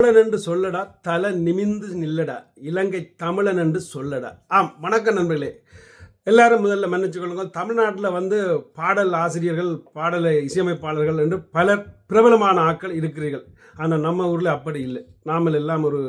தமிழன் என்று சொல்லடா தலை நிமிந்து நில்லடா. இலங்கை தமிழன் என்று சொல்லடா. ஆம் வணக்கம் நண்பர்களே. எல்லாரும் முதல்ல மன்னிச்சுக்கொள்ளுங்க தமிழ்நாட்டில் வந்து பாடல் ஆசிரியர்கள் பாடலை இசையமைப்பாளர்கள் என்று பல பிரபலமான ஆட்கள் இருக்கிறீர்கள். ஆனால் நம்ம ஊரில் அப்படி இல்லை. நாமல் எல்லாம் ஒரு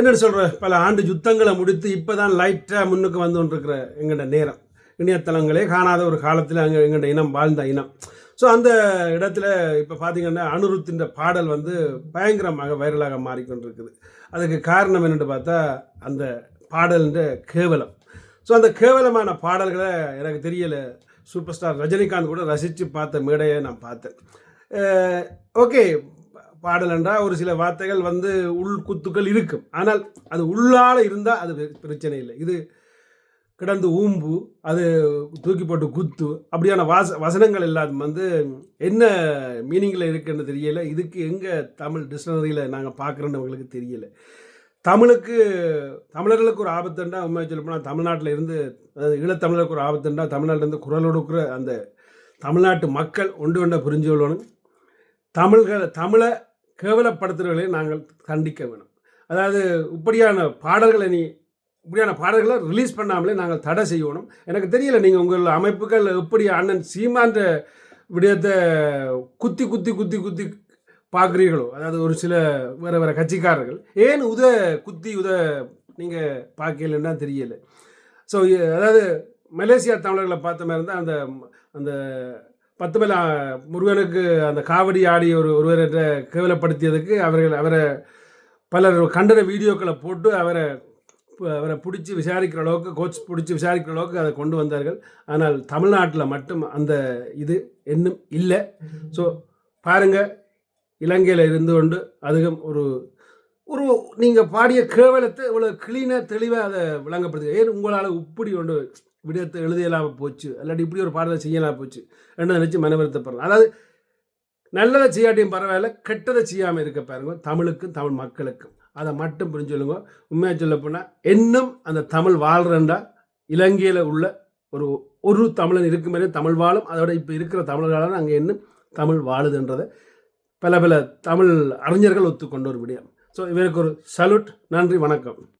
என்ன சொல்கிற பல ஆண்டு யுத்தங்களை முடித்து இப்போ தான் லைட்டாக முன்னுக்கு வந்து கொண்டிருக்கிற எங்கள்ட நேரம். இணையதளங்களே காணாத ஒரு காலத்தில் அங்கே எங்கள்ட இனம் வாழ்ந்த இனம். ஸோ அந்த இடத்துல இப்போ பார்த்தீங்கன்னா அனுருத்தின்ற பாடல் வந்து பயங்கரமாக வைரலாக மாறிக்கொண்டிருக்குது. அதுக்கு காரணம் என்னென்னு பார்த்தா அந்த பாடல்ன்ற கேவலம். ஸோ அந்த கேவலமான பாடல்களை எனக்கு தெரியலை. சூப்பர் ஸ்டார் ரஜினிகாந்த் கூட ரசித்து பார்த்த மேடையை நான் பார்த்தேன். ஓகே பாடல் என்றால் ஒரு சில வார்த்தைகள் வந்து உள் குத்துக்கள் இருக்கும். ஆனால் அது உள்ளால் இருந்தால் அது பிரச்சனை இல்லை. இது கிடந்து ஊம்பு அது தூக்கி போட்டு குத்து அப்படியான வாச வசனங்கள் எல்லாம் வந்து என்ன மீனிங்கில் இருக்குன்னு தெரியலை. இதுக்கு எங்கே தமிழ் டிக்ஷனரியில் நாங்கள் பார்க்குறோன்னு அவங்களுக்கு தெரியலை. தமிழுக்கு தமிழர்களுக்கு ஒரு ஆபத்துண்டா உண்மையை சொல்ல போனால் தமிழ்நாட்டில் இருந்து அதாவது ஈழத்தமிழருக்கு ஒரு ஆபத்துண்டா தமிழ்நாட்டிலேருந்து குரல் கொடுக்குற அந்த தமிழ்நாட்டு மக்கள் ஒன்று ஒன்றை புரிஞ்சு கொள்ளணும். தமிழ்கள் தமிழை கேவலப்படுத்துகிறவர்களையும் நாங்கள் கண்டிக்க வேணும். அதாவது இப்படியான பாடல்களை நீ இப்படியான பாடல்களை ரிலீஸ் பண்ணாமலே நாங்கள் தடை செய்யணும். எனக்கு தெரியல நீங்கள் உங்கள் அமைப்புகள் எப்படி அண்ணன் சீமான்ற விடயத்தை குத்தி குத்தி குத்தி குத்தி பார்க்குறீர்களோ? அதாவது ஒரு சில வேறு வேறு கட்சிக்காரர்கள். ஏன் உத குத்தி உத நீங்கள் பார்க்கலன்னா தெரியல. ஸோ அதாவது மலேசியா தமிழர்களை பார்த்த மாதிரி இருந்தால் அந்த அந்த பத்து மேல முருகனுக்கு அந்த காவடி ஆடி ஒரு ஒருவரை கேவலப்படுத்தியதுக்கு அவர்கள் அவரை பலர் கண்டன வீடியோக்களை போட்டு அவரை அவரை பிடிச்சி விசாரிக்கிற அளவுக்கு கோச் பிடிச்சி விசாரிக்கிற அளவுக்கு அதை கொண்டு வந்தார்கள். ஆனால் தமிழ்நாட்டில் மட்டும் அந்த இது இன்னும் இல்லை. ஸோ பாருங்கள் இலங்கையில் இருந்து கொண்டு அதிகம் ஒரு ஒரு நீங்கள் பாடிய கேவலத்தை இவ்வளோ கிளீனாக தெளிவாக அதை விளங்கப்படுது ஏன் உங்களால் இப்படி ஒன்று விடத்தை எழுதியலாம் போச்சு? இல்லாட்டி இப்படி ஒரு பாடலை செய்யலாம் போச்சு? என்ன நினச்சி மனவருத்தப்படலாம் அதாவது நல்லதை செய்யாட்டியும் பரவாயில்ல கெட்டதை செய்யாமல் இருக்க பாருங்க தமிழுக்கும் தமிழ் மக்களுக்கும். அதை மட்டும் புரிஞ்சு சொல்லுங்க உண்மையாக சொல்ல போனால் இன்னும் அந்த தமிழ் வாழ்கிறண்டா இலங்கையில் உள்ள ஒரு ஒரு தமிழன் இருக்கும் மாதிரி தமிழ் வாழும். அதோட இப்போ இருக்கிற தமிழர்களால் அங்கே இன்னும் தமிழ் வாழுதுன்றதை பல பல தமிழ் அறிஞர்கள் ஒத்துக்கொண்ட ஒரு விடயம். ஸோ இவருக்கு ஒரு சல்யூட் நன்றி வணக்கம்.